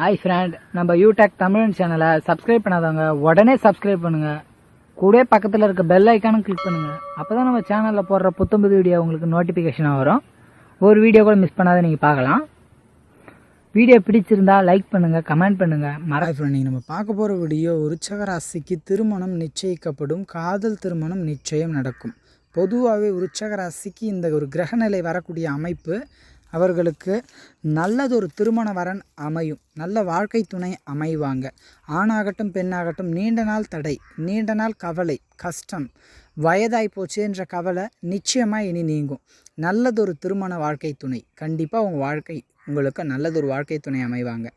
Hi friend நம்ம யூடெக் தமிழ் சேனலை subscribe பண்ணாதவங்க உடனே சப்ஸ்கிரைப் பண்ணுங்க. கூட பக்கத்தில் இருக்க பெல் ஐக்கானும் கிளிக் பண்ணுங்க. அப்பதான் நம்ம சேனலில் போடுற புத்தம்புது வீடியோ உங்களுக்கு நோட்டிஃபிகேஷனாக வரும். ஒரு வீடியோ கூட மிஸ் பண்ணாத நீங்கள் பார்க்கலாம். வீடியோ பிடிச்சிருந்தா லைக் பண்ணுங்க கமெண்ட் பண்ணுங்க. மர ஃப்ரெண்ட் நீங்கள் நம்ம பார்க்க போகிற வீடியோ விருச்சக திருமணம் நிச்சயிக்கப்படும் காதல் திருமணம் நிச்சயம் நடக்கும். பொதுவாகவே விருச்சக ராசிக்கு இந்த ஒரு கிரகநிலை வரக்கூடிய அமைப்பு அவர்களுக்கு நல்லதொரு திருமண வரன் அமையும். நல்ல வாழ்க்கை துணை அமைவாங்க. ஆணாகட்டும் பெண்ணாகட்டும் நீண்ட நாள் தடை நீண்ட நாள் கவலை கஷ்டம். வயதாய் போச்சு என்ற கவலை நிச்சயமாக இனி நீங்கும். நல்லதொரு திருமண வாழ்க்கை துணை. கண்டிப்பாக உங்கள் வாழ்க்கை உங்களுக்கு நல்லதொரு வாழ்க்கை துணை அமைவாங்க.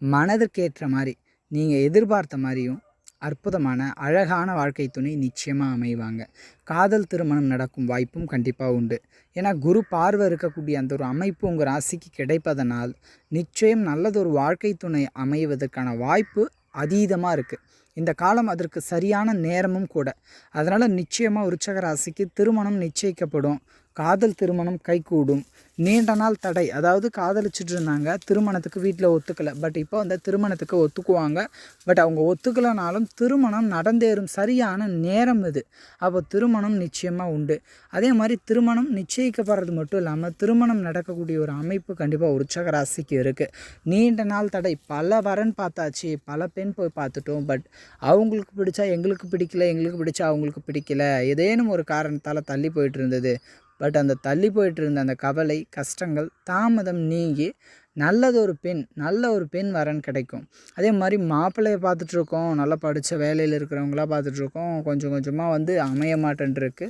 மனதிற்கேற்ற மாதிரி நீங்கள் எதிர்பார்த்த மாதிரியும் அற்புதமான அழகான வாழ்க்கை துணை நிச்சயமாக அமைவாங்க. காதல் திருமணம் நடக்கும் வாய்ப்பும் கண்டிப்பாக உண்டு. ஏன்னா குரு பார்வை இருக்கக்கூடிய அந்த ஒரு அமைப்பு உங்கள் ராசிக்கு கிடைப்பதனால் நிச்சயம் நல்லதொரு வாழ்க்கை துணை அமைவதற்கான வாய்ப்பு அதீதமாக இருக்குது இந்த காலம் அதற்கு சரியான நேரமும் கூட. அதனால் நிச்சயமாக உற்சக ராசிக்கு திருமணம் நிச்சயிக்கப்படும். காதல் திருமணம் கைகூடும். நீண்ட நாள் தடை. அதாவது காதலிச்சுட்டு இருந்தாங்க. திருமணத்துக்கு வீட்டில் ஒத்துக்கலை. பட் இப்போ வந்து திருமணத்துக்கு ஒத்துக்குவாங்க. பட் அவங்க ஒத்துக்கலைனாலும் திருமணம் நடந்தேறும் சரியான நேரம் இது. அப்போ திருமணம் நிச்சயமாக உண்டு. அதே மாதிரி திருமணம் நிச்சயிக்கப்படுறது மட்டும் இல்லாமல் திருமணம் நடக்கக்கூடிய ஒரு அமைப்பு கண்டிப்பாக உற்சக ராசிக்கு இருக்குது நீண்ட நாள் தடை. பல வரன் பார்த்தாச்சு. பல பெண் போய் பார்த்துட்டோம். பட் அவங்களுக்கு பிடிச்சா எங்களுக்கு பிடிக்கல. எங்களுக்கு பிடிச்சா அவங்களுக்கு பிடிக்கல. ஏதேனும் ஒரு காரணத்தால் தள்ளி போயிட்டு இருந்தது. பட் அந்த தள்ளி போயிட்டு இருந்த அந்த கவலை கஷ்டங்கள் தாமதம் நீங்கி நல்லதொரு பெண் நல்ல ஒரு பெண் வரன் கிடைக்கும். அதே மாதிரி மாப்பிள்ளையை பார்த்துட்ருக்கோம் நல்லா படித்த வேலையில் இருக்கிறவங்களா பார்த்துட்ருக்கோம் கொஞ்சம் கொஞ்சமாக வந்து அமைய மாட்டேன்ருக்கு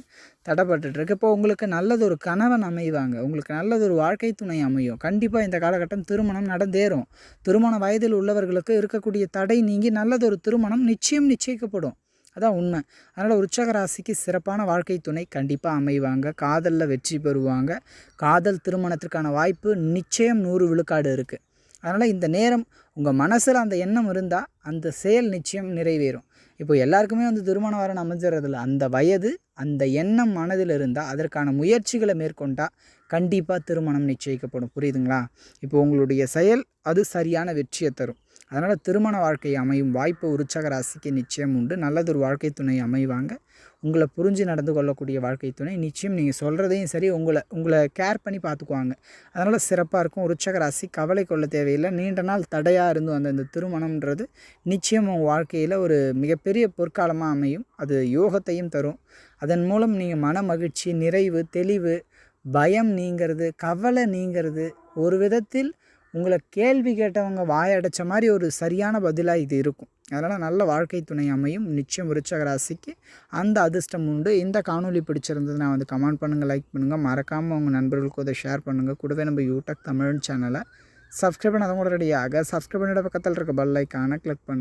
தடைப்பட்டுருக்கு இப்போ உங்களுக்கு நல்லதொரு கணவன் அமைவாங்க உங்களுக்கு நல்லது ஒரு வாழ்க்கை துணை அமையும். கண்டிப்பாக இந்த காலகட்டம் திருமணம் நடந்தேறும். திருமண வயதில் உள்ளவர்களுக்கு இருக்கக்கூடிய தடை நீங்கி நல்லதொரு திருமணம் நிச்சயம் நிச்சயிக்கப்படும். அதான் உண்மை. அதனால் உற்சக ராசிக்கு சிறப்பான வாழ்க்கை துணை கண்டிப்பாக அமைவாங்க. காதலில் வெற்றி பெறுவாங்க. காதல் திருமணத்திற்கான வாய்ப்பு நிச்சயம் நூறு விழுக்காடு இருக்குது அதனால் இந்த நேரம் உங்கள் மனசில் அந்த எண்ணம் இருந்தால் அந்த செயல் நிச்சயம் நிறைவேறும். இப்போ எல்லாருக்குமே வந்து திருமண வரன் அமைஞ்சிடறதில்ல அந்த வயது அந்த எண்ணம் மனதில் இருந்தால் அதற்கான முயற்சிகளை மேற்கொண்டால் கண்டிப்பாக திருமணம் நிச்சயிக்கப்படும். புரியுதுங்களா? இப்போ உங்களுடைய செயல் அது சரியான வெற்றியை தரும். அதனால் திருமண வாழ்க்கை அமையும் வாய்ப்பு உற்சக ராசிக்கு நிச்சயம் உண்டு. நல்லதொரு வாழ்க்கை துணை அமைவாங்க. உங்களை புரிஞ்சு நடந்து கொள்ளக்கூடிய வாழ்க்கை துணை. நிச்சயம் நீங்கள் சொல்கிறதையும் சரி உங்களை உங்களை கேர் பண்ணி பார்த்துக்குவாங்க. அதனால் சிறப்பாக இருக்கும். உற்சக ராசி கவலை கொள்ள தேவையில்லை. நீண்ட நாள் தடையாக இருந்து வந்த இந்த திருமணம்ன்றது நிச்சயம் உங்கள் வாழ்க்கையில் ஒரு மிகப்பெரிய பொற்காலமாக அமையும். அது யோகத்தையும் தரும். அதன் மூலம் நீங்கள் மன மகிழ்ச்சி நிறைவு தெளிவு பயம் நீங்கிறது கவலை நீங்கிறது ஒரு விதத்தில் உங்களை கேள்வி கேட்டவங்க வாயடைச்ச மாதிரி ஒரு சரியான பதிலாக இது இருக்கும். அதனால் நல்ல வாழ்க்கை துணை அமையும். நிச்சயம் விருச்சக ராசிக்கு அந்த அதிர்ஷ்டம் உண்டு. இந்த காணொலி பிடிச்சிருந்ததுன்னா வந்து கமெண்ட் பண்ணுங்கள் லைக் பண்ணுங்கள் மறக்காமல் உங்கள் நண்பர்களுக்கு அதை ஷேர் பண்ணுங்கள் கூடவே நம்ம யூடியூப் தமிழ் சேனலை சப்ஸ்கிரைப் பண்ணாதவங்க ரெடியாக சப்ஸ்கிரைப் பண்ணிட பக்கத்தில் இருக்க பெல் ஐக்கானை கிளிக் பண்ணுங்கள்